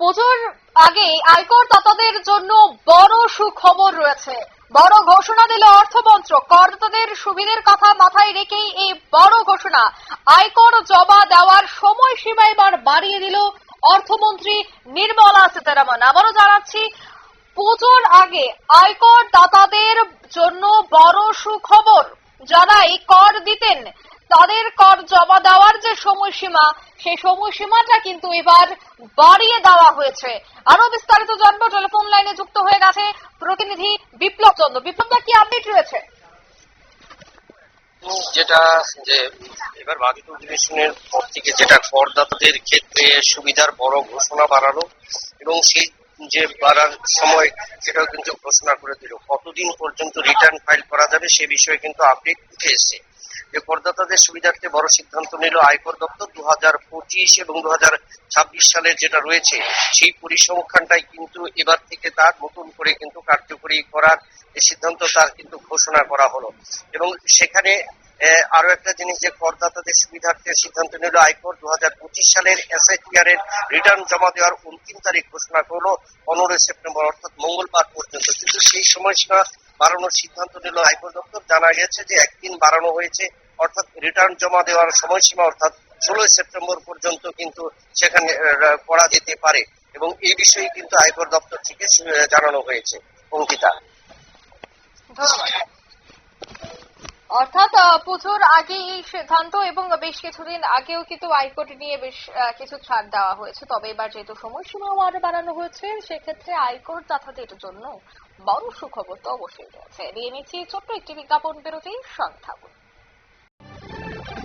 পুজোর আগে আয়কর দাতাদের জন্য বড় সুখবর রয়েছে। বড় ঘোষণা দিল অর্থমন্ত্রক। করদাতাদের সুবিধের কথা মাথায় রেখেই এই বড় ঘোষণা। আয়কর জমা দেওয়ার সময়সীমা এবার বাড়িয়ে দিল অর্থমন্ত্রী নির্মলা সীতারামন। আবারও জানাচ্ছি, পুজোর আগে আয়কর দাতাদের জন্য বড় সুখবর যারা এই কর দিতেন। তাদের কর জমা দেওয়ার যে সময়সীমা, সেই সময়সীমাটা কিন্তু এবার বাড়িয়ে দেওয়া হয়েছে। আরও বিস্তারিত জানব, টেলিফোন লাইনে যুক্ত হয়ে গেছে প্রতিনিধি বিপ্লব চন্দ্র। বিপ্লব দা, কি আপডেট রয়েছে? যেটা যে এবার বাজেট অধিবেশনের পর থেকে যেটা করদাতাদের ক্ষেত্রে সুবিধার বড় ঘোষণা বাড়ালো এবং সেই যে বাড়ার সময় সেটাও কিন্তু ঘোষণা করে দিল। কতদিন পর্যন্ত রিটার্ন ফাইল করা যাবে সে বিষয়ে কিন্তু আপডেট উঠে এসেছে। যে করদাতাদের সুবিধার্থে বড় সিদ্ধান্ত নিল আয়কর দপ্তর। দু হাজার পঁচিশ এবং দু হাজার ছাব্বিশ সালের যেটা রয়েছে, সেই পরিসংখ্যানটাই কিন্তু এবার থেকে তার নতুন করে কিন্তু কার্যকরী করার সিদ্ধান্ত তার কিন্তু ঘোষণা করা হলো। এবং সেখানে আরও একটা জিনিস যে করদাতাদের সুবিধার্থে সিদ্ধান্ত নিল আয়কর দু হাজার পঁচিশ সালের এসআইপিআর এর রিটার্ন জমা দেওয়ার অন্তিম তারিখ ঘোষণা করল পনেরোই সেপ্টেম্বর, অর্থাৎ মঙ্গলবার পর্যন্ত। কিন্তু সেই সময়সীমা বাড়ানোর সিদ্ধান্ত নিল আয়কর দপ্তর। জানা গেছে যে একদিন বাড়ানো হয়েছে, অর্থাৎ রিটার্ন জমা দেওয়ার সময়সীমা, অর্থাৎ ষোলোই সেপ্টেম্বর পর্যন্ত কিন্তু সেখানে করা যেতে পারে এবং এই বিষয়ে কিন্তু আয়কর দপ্তর থেকে জানানো হয়েছে। অঙ্কিতা। ধন্যবাদ। অর্থাৎ পুজোর আগে এই সিদ্ধান্ত এবং বেশ কিছুদিন আগেও কিন্তু আইকোর্ট নিয়ে বেশ কিছু ছাড় দেওয়া হয়েছে। তবে এবার যেহেতু সময়সীমাও আরও বাড়ানো হয়েছে, সেক্ষেত্রে আইকোর্ট যাতায়াতের জন্য বড় সুখবর তো অবশ্যই রয়েছে। নিয়ে নিচ্ছি ছোট্ট একটি বিজ্ঞাপন বিরতি সঙ্গে